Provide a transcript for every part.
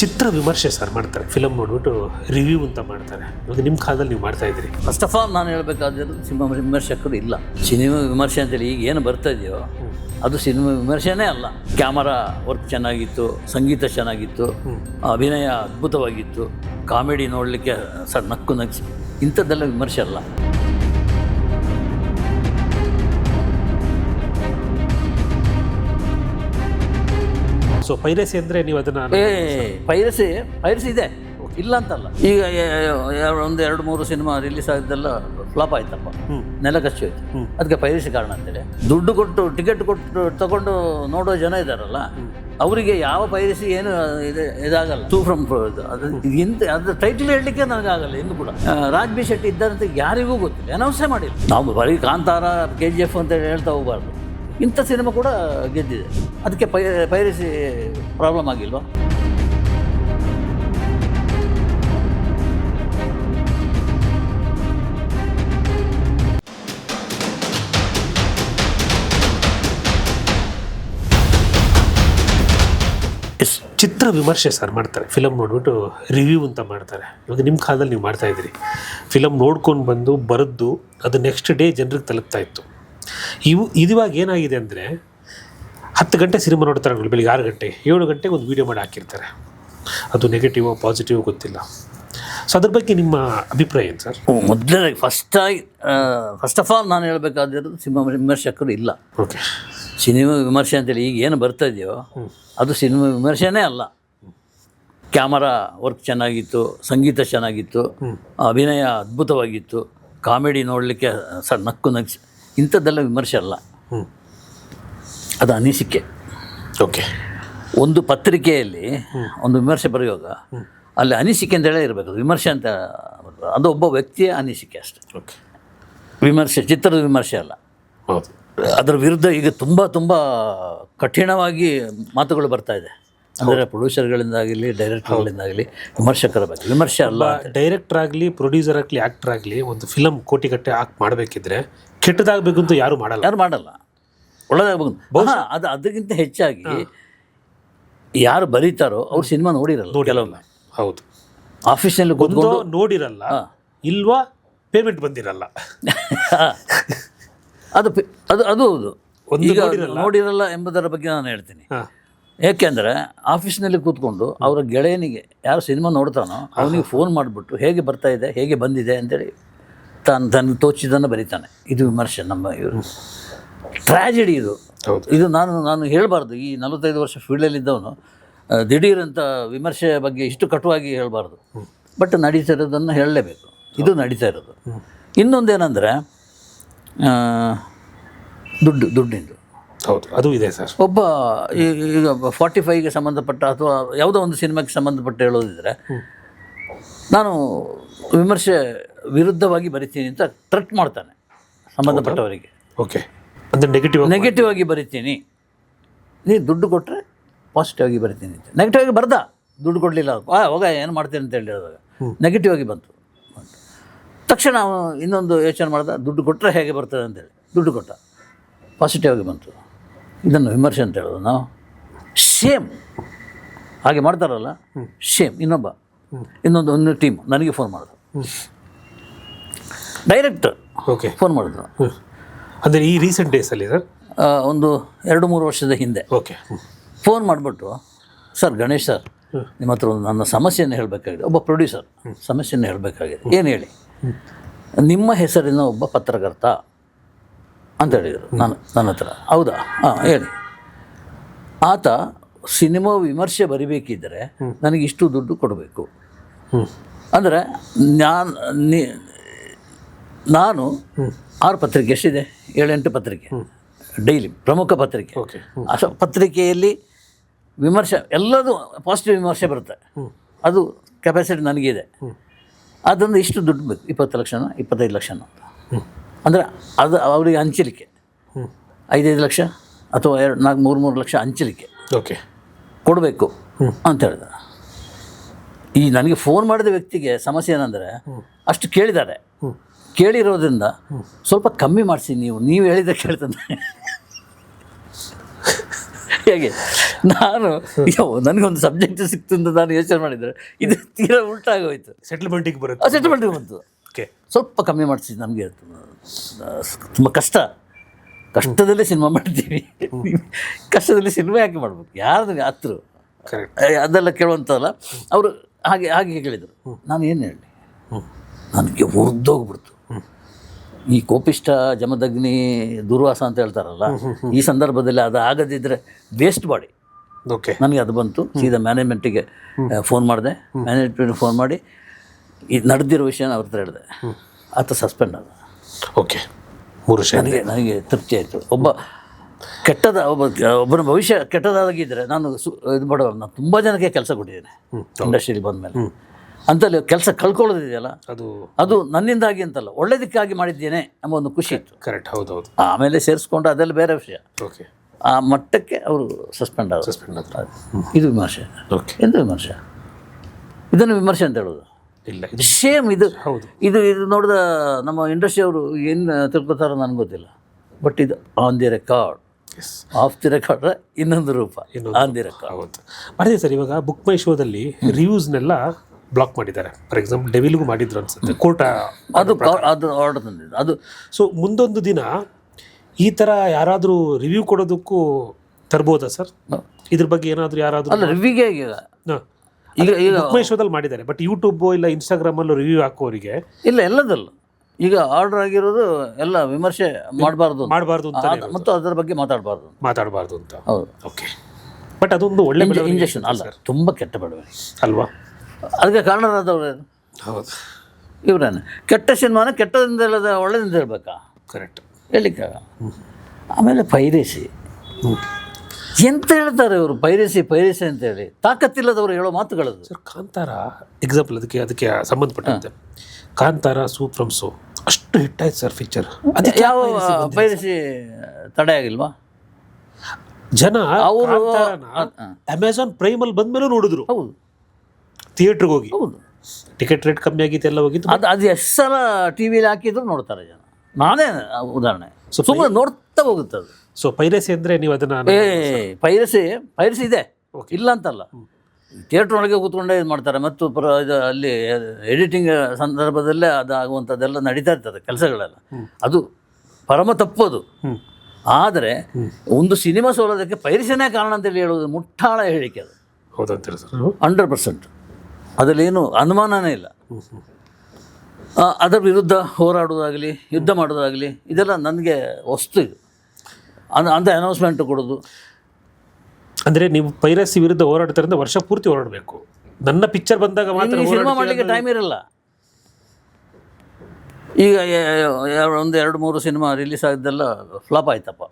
ಚಿತ್ರ ವಿಮರ್ಶೆ ಸರ್ ಮಾಡ್ತಾರೆ. ಫಿಲಮ್ ನೋಡ್ಬಿಟ್ಟು ರಿವ್ಯೂ ಅಂತ ಮಾಡ್ತಾರೆ. ಇವಾಗ ನಿಮ್ಮ ಕಾಲದಲ್ಲಿ ನೀವು ಮಾಡ್ತಾ ಇದ್ದೀರಿ. ಫಸ್ಟ್ ಆಫ್ ಆಲ್ ನಾನು ಹೇಳಬೇಕಾದ್ರೆ ಸಿನಿಮಾ ವಿಮರ್ಶಕರು ಇಲ್ಲ. ಸಿನಿಮಾ ವಿಮರ್ಶೆ ಅಂತೇಳಿ ಈಗ ಏನು ಬರ್ತಾ ಇದೆಯೋ ಅದು ಸಿನಿಮಾ ವಿಮರ್ಶೆನೇ ಅಲ್ಲ. ಕ್ಯಾಮರಾ ವರ್ಕ್ ಚೆನ್ನಾಗಿತ್ತು ಸಂಗೀತ ಚೆನ್ನಾಗಿತ್ತು ಅಭಿನಯ ಅದ್ಭುತವಾಗಿತ್ತು. ಕಾಮಿಡಿ ನೋಡಲಿಕ್ಕೆ ಸರ್ ನಕ್ಕು ನಗಿಸಿ. ಇಂಥದ್ದೆಲ್ಲ ವಿಮರ್ಶೆ ಅಲ್ಲ. ಸೊ ಪೈರಸಿ ಅಂದರೆ ನೀವು ಅದನ್ನು ಏ ಪೈರಸಿ ಪೈರಸಿ ಇದೆ. ಇಲ್ಲ ಅಂತಲ್ಲ. ಈಗ ಒಂದು ಎರಡು ಮೂರು ಸಿನಿಮಾ ರಿಲೀಸ್ ಆಗಿದ್ದೆಲ್ಲ ಫ್ಲಾಪ್ ಆಯ್ತಪ್ಪ. ನೆಲ ಕಚ್ಚಿ ಹೋಯ್ತು. ಅದಕ್ಕೆ ಪೈರಸಿ ಕಾರಣ ಅಂತೇಳಿ ದುಡ್ಡು ಕೊಟ್ಟು ಟಿಕೆಟ್ ಕೊಟ್ಟು ತಗೊಂಡು ನೋಡೋ ಜನ ಇದ್ದಾರಲ್ಲ ಅವರಿಗೆ ಯಾವ ಪೈರಸಿ ಏನು ಇದೆ ಇದಾಗಲ್ಲ. ಟೂ ಫ್ರಮ್ ಅದು ಇಂತ ಅದು ಟೈಟಲ್ ಹೇಳಲಿಕ್ಕೆ ನನಗಾಗಲ್ಲ ಇನ್ನು ಕೂಡ. ರಾಜ್ ಬಿ ಶೆಟ್ಟಿ ಇದ್ದಾರಂತ ಯಾರಿಗೂ ಗೊತ್ತಿಲ್ಲ. ಅನೌನ್ಸೇ ಮಾಡಿಲ್ಲ. ನಾವು ಬರೀ ಕಾಂತಾರ ಕೆ ಜಿ ಎಫ್ ಅಂತ ಹೇಳ್ತಾ ಹೋಗಬಾರ್ದು. ಇಂಥ ಸಿನಿಮಾ ಕೂಡ ಗೆದ್ದಿದೆ. ಅದಕ್ಕೆ ಪೈ, ಪೈರಸಿ ಪ್ರಾಬ್ಲಮ್ ಆಗಿಲ್ವಾ? ಚಿತ್ರ ವಿಮರ್ಶೆ ಸರ್ ಮಾಡ್ತಾರೆ. ಫಿಲಮ್ ನೋಡ್ಬಿಟ್ಟು ರಿವ್ಯೂ ಅಂತ ಮಾಡ್ತಾರೆ. ಇವಾಗ ನಿಮ್ಮ ಕಾಲದಲ್ಲಿ ನೀವು ಮಾಡ್ತಾ ಇದ್ದೀರಿ. ಫಿಲಮ್ ನೋಡ್ಕೊಂಡು ಬಂದು ಬರೆದು ಅದು ನೆಕ್ಸ್ಟ್ ಡೇ ಜನರಿಗೆ ತಲುಪ್ತಾ ಇತ್ತು. ಇವು ಇದಿವಾಗ ಏನಾಗಿದೆ ಅಂದರೆ ಹತ್ತು ಗಂಟೆ ಸಿನಿಮಾ ನೋಡ್ತಾರೆ ಬೆಳಿಗ್ಗೆ ಆರು ಗಂಟೆ ಏಳು ಗಂಟೆಗೆ ಒಂದು ವೀಡಿಯೋ ಮಾಡಿ ಹಾಕಿರ್ತಾರೆ. ಅದು ನೆಗೆಟಿವೋ ಪಾಸಿಟಿವೋ ಗೊತ್ತಿಲ್ಲ. ಸೊ ಅದ್ರ ಬಗ್ಗೆ ನಿಮ್ಮ ಅಭಿಪ್ರಾಯ ಏನು ಸರ್? ಮೊದಲನೇ ಫಸ್ಟಾಗಿ ಫಸ್ಟ್ ಆಫ್ ಆಲ್ ನಾನು ಹೇಳಬೇಕಾದಿರೋದು ಸಿನಿಮಾ ವಿಮರ್ಶಕರು ಇಲ್ಲ. ಓಕೆ ಸಿನಿಮಾ ವಿಮರ್ಶೆ ಅಂತೇಳಿ ಈಗ ಏನು ಬರ್ತಾ ಇದೆಯೋ ಅದು ಸಿನಿಮಾ ವಿಮರ್ಶೆನೇ ಅಲ್ಲ. ಕ್ಯಾಮರಾ ವರ್ಕ್ ಚೆನ್ನಾಗಿತ್ತು ಸಂಗೀತ ಚೆನ್ನಾಗಿತ್ತು ಅಭಿನಯ ಅದ್ಭುತವಾಗಿತ್ತು. ಕಾಮಿಡಿ ನೋಡಲಿಕ್ಕೆ ಸರ್ ನಕ್ಕು ನಗಿಸಿ ಇಂಥದ್ದೆಲ್ಲ ವಿಮರ್ಶೆ ಅಲ್ಲ. ಅದು ಅನಿಸಿಕೆ. ಓಕೆ. ಒಂದು ಪತ್ರಿಕೆಯಲ್ಲಿ ಒಂದು ವಿಮರ್ಶೆ ಬರೆಯುವಾಗ ಅಲ್ಲಿ ಅನಿಸಿಕೆ ಅಂತೇಳಿ ಇರಬೇಕು. ವಿಮರ್ಶೆ ಅಂತ ಅದು ಒಬ್ಬ ವ್ಯಕ್ತಿಯ ಅನಿಸಿಕೆ ಅಷ್ಟೆ. ಓಕೆ. ವಿಮರ್ಶೆ ಚಿತ್ರದ ವಿಮರ್ಶೆ ಅಲ್ಲ. ಹೌದು. ಅದರ ವಿರುದ್ಧ ಈಗ ತುಂಬ ತುಂಬ ಕಠಿಣವಾಗಿ ಮಾತುಗಳು ಬರ್ತಾ ಇದೆ. ಅಂದರೆ ಪ್ರೊಡ್ಯೂಸರ್ಗಳಿಂದಾಗಲಿ ಡೈರೆಕ್ಟರ್ಗಳಿಂದಾಗಲಿ ವಿಮರ್ಶಕರ ಬಗ್ಗೆ. ವಿಮರ್ಶೆ ಅಲ್ಲ ಡೈರೆಕ್ಟರ್ ಆಗಲಿ ಪ್ರೊಡ್ಯೂಸರ್ ಆಗಲಿ ಆ್ಯಕ್ಟರ್ ಆಗಲಿ ಒಂದು ಫಿಲಮ್ ಕೋಟಿಗಟ್ಟೆ ಆಕ್ಟ್ ಮಾಡಬೇಕಿದ್ರೆ ಕೆಟ್ಟದಾಗಬೇಕು ಅಂತ ಯಾರು ಮಾಡಲ್ಲ. ಯಾರು ಮಾಡಲ್ಲ. ಒಳ್ಳೆದಾಗಬೇಕು. ಬಹುಶಃ ಅದು ಅದಕ್ಕಿಂತ ಹೆಚ್ಚಾಗಿ ಯಾರು ಬರೀತಾರೋ ಅವ್ರು ಸಿನಿಮಾ ನೋಡಿರಲ್ಲ ಕೆಲವೊಮ್ಮೆ. ಹೌದು. ಆಫೀಸ್ನಲ್ಲಿ ಗೊತ್ತು ಕೂತ್ಕೊಂಡು ನೋಡಿರಲ್ಲ ಇಲ್ವಾ ಪೇಮೆಂಟ್ ಬಂದಿರಲ್ಲ. ಅದು ಅದು ಅದು ಹೌದು. ಈಗ ನೋಡಿರಲ್ಲ. ಎಂಬುದರ ಬಗ್ಗೆ ನಾನು ಹೇಳ್ತೀನಿ. ಏಕೆಂದರೆ ಆಫೀಸ್ನಲ್ಲಿ ಕೂತ್ಕೊಂಡು ಅವರ ಗೆಳೆಯನಿಗೆ ಯಾರು ಸಿನಿಮಾ ನೋಡ್ತಾನೋ ಅವನಿಗೆ ಫೋನ್ ಮಾಡಿಬಿಟ್ಟು ಹೇಗೆ ಬರ್ತಾ ಇದೆ ಹೇಗೆ ಬಂದಿದೆ ಅಂತೇಳಿ ತಾನು ತನ್ನ ತೋಚಿದ್ದನ್ನು ಬರೀತಾನೆ. ಇದು ವಿಮರ್ಶೆ ನಮ್ಮ ಇವರು. ಟ್ರ್ಯಾಜಿಡಿ ಇದು. ಇದು ನಾನು ನಾನು ಹೇಳಬಾರ್ದು. ಈ ನಲವತ್ತೈದು ವರ್ಷ ಫೀಲ್ಡಲ್ಲಿದ್ದವನು ದಿಢೀರಂಥ ದಿಢೀರಂತ ವಿಮರ್ಶೆ ಬಗ್ಗೆ ಇಷ್ಟು ಕಟುವಾಗಿ ಹೇಳಬಾರ್ದು. ಬಟ್ ನಡೀತಾ ಇರೋದನ್ನು ಹೇಳಲೇಬೇಕು. ಇದು ನಡೀತಾ ಇರೋದು. ಇನ್ನೊಂದೇನೆಂದರೆ ದುಡ್ಡು ದುಡ್ಡಿಂದು. ಹೌದು. ಅದು ಇದೆ ಸರ್. ಒಬ್ಬ ಈಗ ಫಾರ್ಟಿ ಫೈವ್ಗೆ ಸಂಬಂಧಪಟ್ಟ ಅಥವಾ ಯಾವುದೋ ಒಂದು ಸಿನಿಮಾಕ್ಕೆ ಸಂಬಂಧಪಟ್ಟ ಹೇಳೋದಿದ್ರೆ ನಾನು ವಿಮರ್ಶೆ ವಿರುದ್ಧವಾಗಿ ಬರಿತೀನಿ ಅಂತ ಥ್ರೆಟ್ ಮಾಡ್ತಾನೆ ಸಂಬಂಧಪಟ್ಟವರಿಗೆ. ಓಕೆ. ಅಂದರೆ ನೆಗೆಟಿವ್ ನೆಗೆಟಿವ್ ಆಗಿ ಬರಿತೀನಿ. ನೀನು ದುಡ್ಡು ಕೊಟ್ಟರೆ ಪಾಸಿಟಿವ್ ಆಗಿ ಬರಿತೀನಿ ಅಂತ. ನೆಗೆಟಿವ್ ಆಗಿ ಬರ್ದ? ದುಡ್ಡು ಕೊಡಲಿಲ್ಲ. ಆ ಹೋಗ ಏನು ಮಾಡ್ತೀನಿ ಅಂತ ಹೇಳಿದಾಗ. ನೆಗೆಟಿವ್ ಆಗಿ ಬಂತು. ತಕ್ಷಣ ಇನ್ನೊಂದು ಯೋಚನೆ ಮಾಡ್ದ ದುಡ್ಡು ಕೊಟ್ಟರೆ ಹೇಗೆ ಬರ್ತದೆ ಅಂತೇಳಿ ದುಡ್ಡು ಕೊಟ್ಟ. ಪಾಸಿಟಿವ್ ಆಗಿ ಬಂತು. ಇದನ್ನು ವಿಮರ್ಶೆ ಅಂತ ಹೇಳೋದು ನಾವು. ಸೇಮ್ ಹಾಗೆ ಮಾಡ್ತಾರಲ್ಲ? ಸೇಮ್ ಇನ್ನೊಬ್ಬ. ಇನ್ನೊಂದು ಒಂದು ಟೀಮ್ ನನಗೆ ಫೋನ್ ಮಾಡೋದು. ಡೈರೆಕ್ಟ್ ಓಕೆ ಫೋನ್ ಮಾಡಿದ್ರು. ಅಂದರೆ ಈ ರೀಸೆಂಟ್ ಡೇಸಲ್ಲಿ ಸರ್? ಒಂದು ಎರಡು ಮೂರು ವರ್ಷದ ಹಿಂದೆ. ಓಕೆ ಫೋನ್ ಮಾಡಿಬಿಟ್ಟು ಸರ್ ಗಣೇಶ್ ಸರ್ ನಿಮ್ಮ ಹತ್ರ ಒಂದು ನನ್ನ ಸಮಸ್ಯೆಯನ್ನು ಹೇಳಬೇಕಾಗಿದೆ. ಒಬ್ಬ ಪ್ರೊಡ್ಯೂಸರ್ ಸಮಸ್ಯೆಯನ್ನು ಹೇಳಬೇಕಾಗಿದೆ. ಏನು ಹೇಳಿ? ನಿಮ್ಮ ಹೆಸರಿನ ಒಬ್ಬ ಪತ್ರಕರ್ತ ಅಂತ ಹೇಳಿದರು ನಾನು ನನ್ನ ಹತ್ರ. ಹೌದಾ? ಹಾಂ ಹೇಳಿ. ಆತ ಸಿನಿಮಾ ವಿಮರ್ಶೆ ಬರಿಬೇಕಿದ್ದರೆ ನನಗೆ ಇಷ್ಟು ದುಡ್ಡು ಕೊಡಬೇಕು. ಅಂದರೆ ನಾನು ನಾನು ಆರು ಪತ್ರಿಕೆ ಎಷ್ಟಿದೆ? ಏಳೆಂಟು ಪತ್ರಿಕೆ. ಡೈಲಿ ಪ್ರಮುಖ ಪತ್ರಿಕೆ. ಅಸ ಪತ್ರಿಕೆಯಲ್ಲಿ ವಿಮರ್ಶೆ ಎಲ್ಲದೂ ಪಾಸಿಟಿವ್ ವಿಮರ್ಶೆ ಬರುತ್ತೆ. ಅದು ಕೆಪಾಸಿಟಿ ನನಗಿದೆ. ಅದೊಂದು ಇಷ್ಟು ದುಡ್ಡು ಬೇಕು ಇಪ್ಪತ್ತು ಲಕ್ಷ ಇಪ್ಪತ್ತೈದು ಲಕ್ಷ ಅಂತ ಅಂದರೆ ಅದು ಅವರಿಗೆ ಹಂಚಲಿಕ್ಕೆ. ಐದೈದು ಲಕ್ಷ ಅಥವಾ ಎರಡು ನಾಲ್ಕು ಮೂರು ಮೂರು ಲಕ್ಷ ಹಂಚಲಿಕ್ಕೆ. ಓಕೆ ಕೊಡಬೇಕು ಅಂತ ಹೇಳಿದ. ಈ ನನಗೆ ಫೋನ್ ಮಾಡಿದ ವ್ಯಕ್ತಿಗೆ ಸಮಸ್ಯೆ ಏನಂದರೆ ಅಷ್ಟು ಕೇಳಿದ್ದಾರೆ. ಕೇಳಿರೋದ್ರಿಂದ ಸ್ವಲ್ಪ ಕಮ್ಮಿ ಮಾಡಿಸಿ ನೀವು. ನೀವು ಹೇಳಿದ ಕೇಳ್ತಾನೆ. ಹೇಗೆ? ನಾನು ನನಗೊಂದು ಸಬ್ಜೆಕ್ಟ್ ಸಿಕ್ತು ಅಂತ ನಾನು ಯೋಚನೆ ಮಾಡಿದರೆ ಇದು ತೀರಾ ಉಲ್ಟಾಗೋಯ್ತು ಸೆಟ್ಲ್ಮೆಂಟಿಗೆ ಬರುತ್ತೆ. ಸೆಟ್ಲ್ಮೆಂಟಿಗೆ ಬಂತು. ಓಕೆ ಸ್ವಲ್ಪ ಕಮ್ಮಿ ಮಾಡಿಸಿ ನಮಗೆ ತುಂಬ ಕಷ್ಟ. ಕಷ್ಟದಲ್ಲೇ ಸಿನಿಮಾ ಮಾಡ್ತೀವಿ. ಕಷ್ಟದಲ್ಲಿ ಸಿನಿಮಾ ಯಾಕೆ ಮಾಡ್ಬೇಕು? ಯಾರು ಹತ್ರ? ಅದೆಲ್ಲ ಕೇಳುವಂಥಲ್ಲ ಅವರು ಹಾಗೆ ಹಾಗೆ ಕೇಳಿದರು. ನಾನು ಏನು ಹೇಳಿ? ನನಗೆ ಉರ್ದೋಗ್ಬಿಡ್ತು ಈ ಕೋಪಿಷ್ಟ ಜಮದಗ್ನಿ ದುರ್ವಾಸ ಅಂತ ಹೇಳ್ತಾರಲ್ಲ ಈ ಸಂದರ್ಭದಲ್ಲಿ ಅದು ಆಗದಿದ್ದರೆ ವೇಸ್ಟ್ ಬಾಡಿ ಓಕೆ. ನನಗೆ ಅದು ಬಂತು. ಸೀದಾ ಮ್ಯಾನೇಜ್ಮೆಂಟಿಗೆ ಫೋನ್ ಮಾಡಿದೆ. ಮ್ಯಾನೇಜ್ಮೆಂಟ್ ಫೋನ್ ಮಾಡಿ ಇದು ನಡೆದಿರೋ ವಿಷಯನ ಅವ್ರ ಹತ್ರ ಹೇಳಿದೆ. ಆತ ಸಸ್ಪೆಂಡ್ ಆದ. ಓಕೆ. ಮೂರು ವರ್ಷ ನನಗೆ ನನಗೆ ತೃಪ್ತಿ ಆಯಿತು. ಒಬ್ಬ ಕೆಟ್ಟದ ಒಬ್ಬ ಒಬ್ಬನ ಭವಿಷ್ಯ ಕೆಟ್ಟದಾಗಿದ್ದರೆ ನಾನು ಸು ಇದು ಮಾಡೋ ನಾನು ತುಂಬ ಜನಕ್ಕೆ ಕೆಲಸ ಕೊಟ್ಟಿದ್ದೇನೆ. ಬಂದ ಬಂದಮೇಲೆ. ಅಂತಲ್ಲಿ ಕೆಲಸ ಕಳ್ಕೊಳ್ಳೋದಿದೆಯಲ್ಲ? ಅದು ಅದು ನನ್ನಿಂದಾಗಿ ಅಂತಲ್ಲ ಒಳ್ಳೇದಕ್ಕಾಗಿ ಮಾಡಿದ್ದೇನೆ ಎಂಬ ಒಂದು ಖುಷಿ ಇತ್ತು. ಕರೆಕ್ಟ್ ಹೌದು ಹೌದು ಆಮೇಲೆ ಸೇರಿಸ್ಕೊಂಡು ಅದೆಲ್ಲ ಬೇರೆ ವಿಷಯ. ಓಕೆ ಆ ಮಟ್ಟಕ್ಕೆ ಅವರು ಸಸ್ಪೆಂಡ್ ಆದರು. ಸಸ್ಪೆಂಡ್ ಆದ್ರೆ. ಇದು ವಿಮರ್ಶೆ. ಓಕೆ ಎಂತ ವಿಮರ್ಶೆ? ಇದನ್ನು ವಿಮರ್ಶೆ ಅಂತ ಹೇಳೋದು? ಇಲ್ಲ ಇದು ಸೇಮ್ ಇದು. ಹೌದು. ಇದು ಇದು ನೋಡಿದ ನಮ್ಮ ಇಂಡಸ್ಟ್ರಿ ಅವರು ಏನು ತಿಳ್ಕೊತಾರೋ ನನಗೆ ಗೊತ್ತಿಲ್ಲ. ಬಟ್ ಇದು on the record off the record ಇನ್ನೊಂದು ರೂಪ. ಆನ್ ದಿ ರೆಕಾರ್ಡ್ ಹೌದು. ಮಾಡಿದೆ ಸರ್ ಇವಾಗ ಬುಕ್ ಮೈ ಶೋದಲ್ಲಿ ರಿವ್ಯೂಸ್ನೆಲ್ಲ ಬ್ಲಾಕ್ ಮಾಡಿದ್ದಾರೆ. ಫಾರ್ ಎಕ್ಸಾಂಪಲ್ ಡೆವಿಲ್ಗೂ ಮಾಡಿದ್ರು ಅನ್ಸುತ್ತೆ. ಕೋಟ ಅದು ಅದು ಆರ್ಡರ್ ತಂದಿದೆ ಅದು ಸೊ ಮುಂದೊಂದು ದಿನ ಈ ಥರ ಯಾರಾದರೂ ರಿವ್ಯೂ ಕೊಡೋದಕ್ಕೂ ತರ್ಬೋದಾ ಸರ್? ಇದ್ರ ಬಗ್ಗೆ ಏನಾದರೂ ಯಾರಾದರೂ ಅಲ್ಲ ರಿವ್ಯೂಗೆ ಈಗ ಈಗ ಶೋದಲ್ಲಿ ಮಾಡಿದ್ದಾರೆ. ಬಟ್ ಯೂಟ್ಯೂಬ್ ಇಲ್ಲ ಇನ್ಸ್ಟಾಗ್ರಾಮಲ್ಲೂ ರಿವ್ಯೂ ಹಾಕೋರಿಗೆ ಇಲ್ಲ ಎಲ್ಲದಲ್ಲ. ಈಗ ಆರ್ಡರ್ ಆಗಿರೋದು ಎಲ್ಲ ವಿಮರ್ಶೆ ಮಾಡಬಾರ್ದು ಮಾಡಬಾರ್ದು ಅಂತ ಮತ್ತು ಅದರ ಬಗ್ಗೆ ಮಾತಾಡಬಾರ್ದು ಮಾತಾಡಬಾರ್ದು ಅಂತ. ಹೌದು. ಓಕೆ ಬಟ್ ಅದೊಂದು ಒಳ್ಳೆ ಇಂಜೆಕ್ಷನ್ ಅಲ್ಲ ತುಂಬ ಕೆಟ್ಟ ಬೆಳವಣಿಗೆ. ಅಲ್ವಾ? ಅದಕ್ಕೆ ಕಾರಣರಾದವ್ರು ಯಾರು? ಹೌದು. ಇವರೇನು ಕೆಟ್ಟ ಸಿನಿಮಾನ ಕೆಟ್ಟದಿಂದ ಇಲ್ಲದ ಒಳ್ಳೆದಿಂದ ಇರಬೇಕಾ? ಕರೆಕ್ಟ್ ಹೇಳಿಕ್ಕಾಗ ಆಮೇಲೆ ಪೈರೇಸಿ. ಎಂತ ಹೇಳ್ತಾರೆ ಇವರು? ಪೈರೇಸಿ ಪೈರೇಸಿ ಅಂತ ಹೇಳಿ. ತಾಕತ್ತಿಲ್ಲದವರು ಹೇಳೋ ಮಾತುಗಳದು. ಸರ್ ಕಾಂತಾರ ಎಕ್ಸಾಂಪಲ್ ಅದಕ್ಕೆ ಅದಕ್ಕೆ ಸಂಬಂಧಪಟ್ಟಂತೆ. ಕಾಂತಾರ ಸೂಪ್ ಫ್ರಮ್ ಸೋ. ಅಷ್ಟು ಹಿಟ್ ಆಯ್ತು ಸರ್ ಫೀಚರ್ ಅದಕ್ಕೆ ಯಾವ ಪೈರೇಸಿ ತಡೆ ಆಗಿಲ್ವಾ? ಜನ ಅವರು ಅಮೆಝಾನ್ ಪ್ರೈಮಲ್ಲಿ ಬಂದ್ಮೇಲೆ ನೋಡಿದ್ರು. ಹೌದು. ಥಿಯೇಟ್ರಿಗೆ ಹೋಗಿ. ಹೌದು. ಟಿಕೆಟ್ ರೇಟ್ ಕಮ್ಮಿ ಆಗಿತ್ತು ಎಲ್ಲ ಹೋಗಿತ್ತು. ಅದು ಅದು ಎಷ್ಟು ಸಲ ಟಿ ವಿಲಿ ಹಾಕಿದ್ರು ನೋಡ್ತಾರೆ ಜನ. ನಾನೇ ಉದಾಹರಣೆ. ಸುಮ್ಮನೆ ನೋಡ್ತಾ ಹೋಗುತ್ತೆ ಅದು. ಸೊ ಪೈರಸಿ ಅಂದರೆ ನೀವು ಅದನ್ನು ಏ ಪೈರಸಿ ಪೈರಸಿ ಇದೆ. ಇಲ್ಲ ಅಂತಲ್ಲ. ಥಿಯೇಟ್ರ್ ಒಳಗೆ ಕೂತ್ಕೊಂಡೇ ಇದು ಮಾಡ್ತಾರೆ. ಮತ್ತು ಪ್ರ ಇದು ಅಲ್ಲಿ ಎಡಿಟಿಂಗ್ ಸಂದರ್ಭದಲ್ಲೇ ಅದು ಆಗುವಂಥದ್ದೆಲ್ಲ ನಡೀತಾ ಇರ್ತದೆ ಕೆಲಸಗಳೆಲ್ಲ. ಅದು ಪರಮ ತಪ್ಪು ಅದು. ಆದರೆ ಒಂದು ಸಿನಿಮಾ ಸೋಲೋದಕ್ಕೆ ಪೈರಸಿನೇ ಕಾರಣ ಅಂತೇಳಿ ಹೇಳೋದು ಮುಟ್ಟಾಳ ಹೇಳಿಕೆ ಅದು. ಹೌದಂತೀರ ಸರ್. Hundred percent. ಅದರಲ್ಲೇನು ಅನುಮಾನನೇ ಇಲ್ಲ. ಅದರ ವಿರುದ್ಧ ಹೋರಾಡೋದಾಗಲಿ ಯುದ್ಧ ಮಾಡೋದಾಗಲಿ ಇದೆಲ್ಲ ನನಗೆ ವಸ್ತು ಇದು. ಅದು ಅಂತ ಅನೌನ್ಸ್ಮೆಂಟ್ ಕೊಡೋದು. ಅಂದ್ರೆ ನೀವು ಪೈರಸಿ ವಿರುದ್ಧ ಹೋರಾಡ್ತಾರೆ ವರ್ಷ ಪೂರ್ತಿ ಹೋರಾಡಬೇಕು. ನನ್ನ ಪಿಕ್ಚರ್ ಬಂದಾಗ ಮಾತ್ರ ಸಿನಿಮಾ ಮಾಡಲಿಕ್ಕೆ ಟೈಮ್ ಇರಲ್ಲ. ಈಗ ಒಂದು ಎರಡು ಮೂರು ಸಿನಿಮಾ ರಿಲೀಸ್ ಆಗಿದ್ದೆಲ್ಲ ಫ್ಲಾಪ್ ಆಯ್ತಪ್ಪ.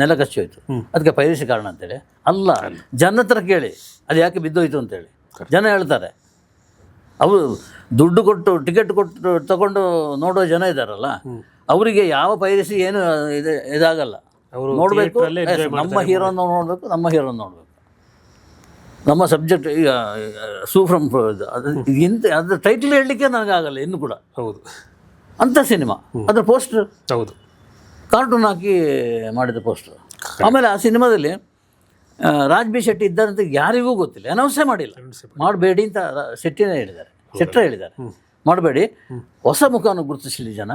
ನೆಲ ಕಚ್ಚಿ ಹೋಯ್ತು. ಅದಕ್ಕೆ ಪೈರಸಿ ಕಾರಣ ಅಂತೇಳಿ. ಅಲ್ಲ ಜನ ಹತ್ರ ಕೇಳಿ ಅದು ಯಾಕೆ ಬಿದ್ದೋಯ್ತು ಅಂತೇಳಿ. ಜನ ಹೇಳ್ತಾರೆ ಅವರು ದುಡ್ಡು ಕೊಟ್ಟು ಟಿಕೆಟ್ ಕೊಟ್ಟು ತಗೊಂಡು ನೋಡೋ ಜನ ಇದ್ದಾರಲ್ಲ ಅವರಿಗೆ ಯಾವ ಪೈರಸಿ ಏನು ಇದು ಇದಾಗಲ್ಲ. ಅವರು ನೋಡಬೇಕು ನಮ್ಮ ಹೀರೋನ ನೋಡಬೇಕು ನಮ್ಮ ಹೀರೋನ ನೋಡಬೇಕು. ನಮ್ಮ ಸಬ್ಜೆಕ್ಟ್ ಈಗ ಸೂ ಫ್ರಮ್ ಅದು ಇಂತ ಅದ್ರ ಟೈಟಲ್ ಹೇಳಲಿಕ್ಕೆ ನನಗಾಗಲ್ಲ ಇನ್ನು ಕೂಡ. ಹೌದು. ಅಂತ ಸಿನಿಮಾ. ಅದ್ರ ಪೋಸ್ಟರ್ ಹೌದು. ಕಾರ್ಟೂನ್ ಹಾಕಿ ಮಾಡಿದ ಪೋಸ್ಟರ್ ಆಮೇಲೆ ಆ ಸಿನಿಮಾದಲ್ಲಿ ರಾಜ್ ಬಿ ಶೆಟ್ಟಿ ಇದ್ದಾರಂತ ಯಾರಿಗೂ ಗೊತ್ತಿಲ್ಲ. ಅನೌನ್ಸೇ ಮಾಡಿಲ್ಲ. ಮಾಡಬೇಡಿ ಅಂತ ಶೆಟ್ಟಿನೇ ಹೇಳಿದ್ದಾರೆ. ಶೆಟ್ಟರೇ ಹೇಳಿದ್ದಾರೆ. ಮಾಡಬೇಡಿ. ಹೊಸ ಮುಖವನ್ನು ಗುರುತಿಸಲಿ ಜನ.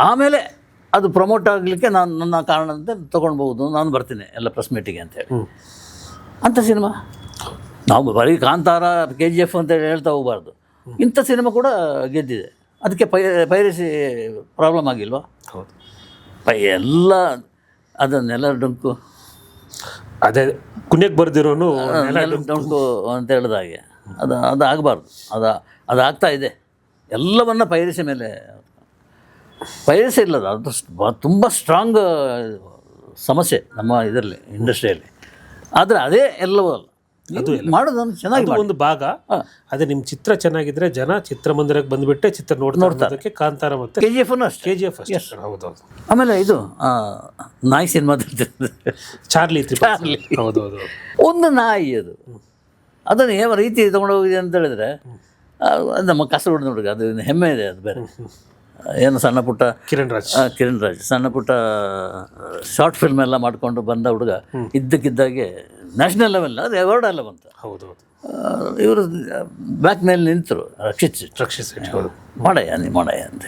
ಆಮೇಲೆ ಅದು ಪ್ರಮೋಟ್ ಆಗಲಿಕ್ಕೆ ನಾನು ನನ್ನ ಕಾರಣ ಅಂತ ತೊಗೊಳ್ಬೋದು ನಾನು ಬರ್ತೀನಿ ಎಲ್ಲ ಪ್ರೆಸ್ ಮೀಟಿಗೆ ಅಂತೇಳಿ ಅಂಥ ಸಿನಿಮಾ? ನಾವು ಬರೀ ಕಾಂತಾರ ಕೆ ಜಿ ಎಫ್ ಅಂತೇಳಿ ಹೇಳ್ತಾ ಹೋಗಬಾರ್ದು. ಇಂಥ ಸಿನಿಮಾ ಕೂಡ ಗೆದ್ದಿದೆ. ಅದಕ್ಕೆ ಪೈ ಪೈರಸಿ ಪ್ರಾಬ್ಲಮ್ ಆಗಿಲ್ವಾ? ಹೌದು. ಪೈ ಎಲ್ಲ ಅದನ್ನೆಲ್ಲ ಡೊಂಕು. ಅದೇ ಕುಣ್ಯಕ್ಕೆ ಬರ್ದಿರೋನು ಡೊಂಕು. ಅಂತ ಹೇಳಿದ ಹಾಗೆ. ಅದು ಅದು ಆಗಬಾರ್ದು. ಅದು ಅದು ಆಗ್ತಾ ಇದೆ. ಎಲ್ಲವನ್ನ ಪೈರಸಿ ಮೇಲೆ ಪೈರಸಿ ಇಲ್ಲದ. ಅದು ತುಂಬ ಸ್ಟ್ರಾಂಗ್ ಸಮಸ್ಯೆ ನಮ್ಮ ಇದರಲ್ಲಿ ಇಂಡಸ್ಟ್ರಿಯಲ್ಲಿ ಆದರೆ ಅದೇ ಎಲ್ಲವೂ ಅಲ್ಲ ಮಾಡೋದನ್ನು ಚೆನ್ನಾಗಿ ಅದು ಒಂದು ಭಾಗ. ಅದೇ ನಿಮ್ಮ ಚಿತ್ರ ಚೆನ್ನಾಗಿದ್ರೆ ಜನ ಚಿತ್ರಮಂದಿರಕ್ಕೆ ಬಂದ್ಬಿಟ್ಟೆ ಚಿತ್ರ ನೋಡ್ತಾರೆ ಕಾಂತಾರ ಮತ್ತೆ ಕೆ ಜಿ ಎಫ್ ಅಷ್ಟು. ಕೆ ಜಿ ಎಫ್ ಅಷ್ಟೇ. ಹೌದು ಹೌದು. ಆಮೇಲೆ ಇದು ನಾಯಿ ಸಿನಿಮಾ ಚಾರ್ಲಿ ತ್ರಿಪಾಠಿ ಹೌದು ಹೌದು. ಒಂದು ನಾಯಿ ಅದು. ಅದನ್ನು ಯಾವ ರೀತಿ ತೊಗೊಂಡು ಹೋಗಿದೆ ಅಂತ ಹೇಳಿದ್ರೆ ಅದು ನಮ್ಮ ಕಸರಡು ಹುಡುಗ ಅದು ಹೆಮ್ಮೆ ಇದೆ ಅದು ಬೇರೆ. ಏನು ಸಣ್ಣ ಪುಟ್ಟ ಕಿರಣ್ ರಾಜ್. ಕಿರಣ್ ರಾಜ್. ಸಣ್ಣ ಪುಟ್ಟ ಶಾರ್ಟ್ ಫಿಲ್ಮ್ ಎಲ್ಲ ಮಾಡಿಕೊಂಡು ಬಂದ ಹುಡುಗ ಇದ್ದಕ್ಕಿದ್ದಾಗೆ ನ್ಯಾಷನಲ್ ಲೆವೆಲ್ ಅದು ಅವಾರ್ಡ್ ಎಲ್ಲ ಬಂತು ಹೌದು ಹೌದು. ಇವರು ಬ್ಯಾಕ್ ಮೇಲೆ ನಿಂತರು ರಕ್ಷಿಸಿ ರಕ್ಷಿಸಿ ಹೌದು ಮಾಡಯ್ಯ ನೀ ಮಾಡಯ್ಯ ಅಂತ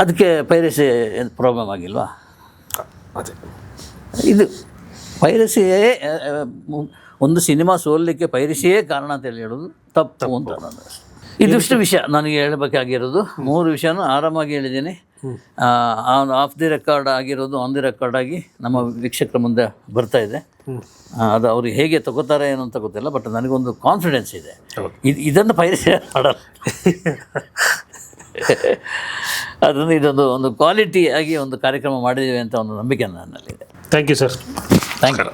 ಅದಕ್ಕೆ ಪೈರಸಿ ಏನು ಪ್ರಾಬ್ಲಮ್ ಆಗಿಲ್ವಾ? ಅದೇ. ಇದು ಪೈರಸಿಯೇ ಒಂದು ಸಿನಿಮಾ ಸೋಲಲಿಕ್ಕೆ ಪೈರಸಿಯೇ ಕಾರಣ ಅಂತ ಹೇಳಿ ಹೇಳೋದು ತಪ್ಪು ಅಂತ ನಾನು ಇದಿಷ್ಟು ವಿಷಯ ನನಗೆ ಹೇಳಬೇಕಾಗಿರೋದು. ಮೂರು ವಿಷಯನೂ ಆರಾಮಾಗಿ ಹೇಳಿದ್ದೀನಿ. ಆಫ್ ದಿ ರೆಕಾರ್ಡ್ ಆಗಿರೋದು ಆನ್ ದಿ ರೆಕಾರ್ಡ್ ಆಗಿ ನಮ್ಮ ವೀಕ್ಷಕರ ಮುಂದೆ ಬರ್ತಾ ಇದೆ. ಅದು ಅವ್ರಿಗೆ ಹೇಗೆ ತಗೋತಾರೆ ಏನು ಅಂತ ಗೊತ್ತಿಲ್ಲ ಬಟ್ ನನಗೊಂದು ಕಾನ್ಫಿಡೆನ್ಸ್ ಇದೆ. ಇದು ಇದನ್ನು ಪೈರಸಿ ಮಾಡಲ್ಲ. ಅದನ್ನು ಇದೊಂದು ಒಂದು ಕ್ವಾಲಿಟಿ ಆಗಿ ಒಂದು ಕಾರ್ಯಕ್ರಮ ಮಾಡಿದ್ದೀವಿ ಅಂತ ಒಂದು ನಂಬಿಕೆ ನನ್ನಲ್ಲಿದೆ thank you sir thank you